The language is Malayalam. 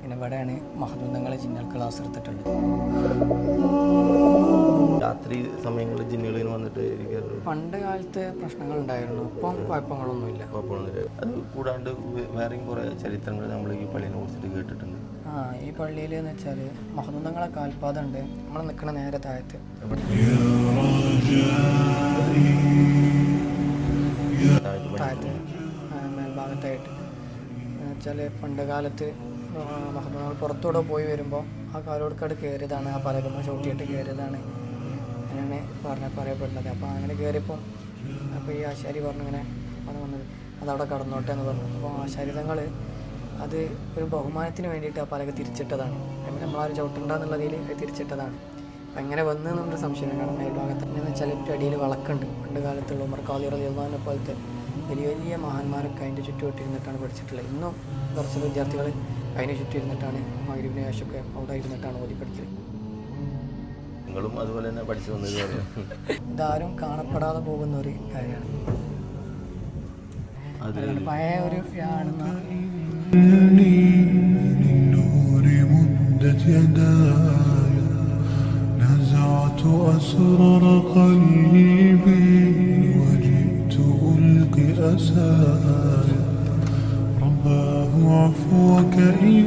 പിന്നെ ഇവിടെയാണ് മഹദൂന്തങ്ങളെ ജിന്നൽ ക്ലാസ് എടുത്തിട്ടുള്ളത് രാത്രി സമയങ്ങളിൽ ജിന്നുകളിൽ വന്നിട്ട് പണ്ട് കാലത്ത് പ്രശ്നങ്ങൾ ഉണ്ടായിരുന്നു ഇപ്പം കുഴപ്പങ്ങളൊന്നുമില്ല. കുഴപ്പമൊന്നുമില്ല. അത് കൂടാണ്ട് വേറെയും കുറേ ചരിത്രങ്ങൾ നമ്മൾ ഈ പള്ളിയിൽ കുറിച്ചിട്ട് കേട്ടിട്ടുണ്ട്. ആ ഈ പള്ളിയിൽ എന്ന് വെച്ചാൽ മഹദൂന്തങ്ങളെ കാൽപാദം ഉണ്ട് നമ്മൾ നിൽക്കണ നേരെ താഴത്ത്. താഴത്ത് മേൽഭാഗത്തായിട്ട്. എന്ന് വെച്ചാൽ പണ്ട് കാലത്ത് മഹദൂങ്ങൾ പുറത്തൂടെ പോയി വരുമ്പോൾ ആ കാലോടുക്കാട് കയറിയതാണ് ആ പലകമ്മ ചവിട്ടിയിട്ട് കയറിയതാണ്. അങ്ങനെയാണ് പറഞ്ഞ പറയപ്പെടുന്നത്. അപ്പോൾ അങ്ങനെ കയറിയപ്പം അപ്പോൾ ഈ ആശാരി പറഞ്ഞു ഇങ്ങനെ പറഞ്ഞു വന്നത് അതവിടെ കടന്നോട്ടെ എന്ന് പറഞ്ഞു. അപ്പോൾ ആശാരിതങ്ങൾ അത് ഒരു ബഹുമാനത്തിന് വേണ്ടിയിട്ട് ആ പലക തിരിച്ചിട്ടതാണ്. നമ്മളാരും ചവിട്ടുണ്ടെന്നുള്ള രീതിയിൽ തിരിച്ചിട്ടതാണ്. അപ്പം എങ്ങനെ വന്നു എന്നൊരു സംശയം കാരണം മേൽഭാഗത്ത് എന്ന് വെച്ചാൽ ഏറ്റവും അടിയിൽ വളക്കുണ്ട്. പണ്ട് കാലത്തുള്ള ഉമർ കാലിറ യുവാനെ പോലത്തെ വലിയ വലിയ മഹാന്മാരൊക്കെ അതിന്റെ ചുറ്റുവട്ടിരുന്നിട്ടാണ് പഠിച്ചിട്ടുള്ളത്. ഇന്നും കുറച്ച് വിദ്യാർത്ഥികൾ അതിന് ചുറ്റും ഇരുന്നിട്ടാണ് മകരീബിനെ ശേഷമൊക്കെ അവിടെ ഇരുന്നിട്ടാണ് ഓതി പഠിക്കല് നിങ്ങളും അതുപോലെ തന്നെ പഠിച്ചു വന്നത് പറയാം ഇതാരും കാണപ്പെടാതെ പോകുന്ന ഒരു കാര്യമാണ് അത് അതുകൊണ്ട് പഴയ ഒരു ആണെന്ന് للنور مدت يداي نزعت أسرار قلبي وجئت ألقي أساي رباه عفوك إن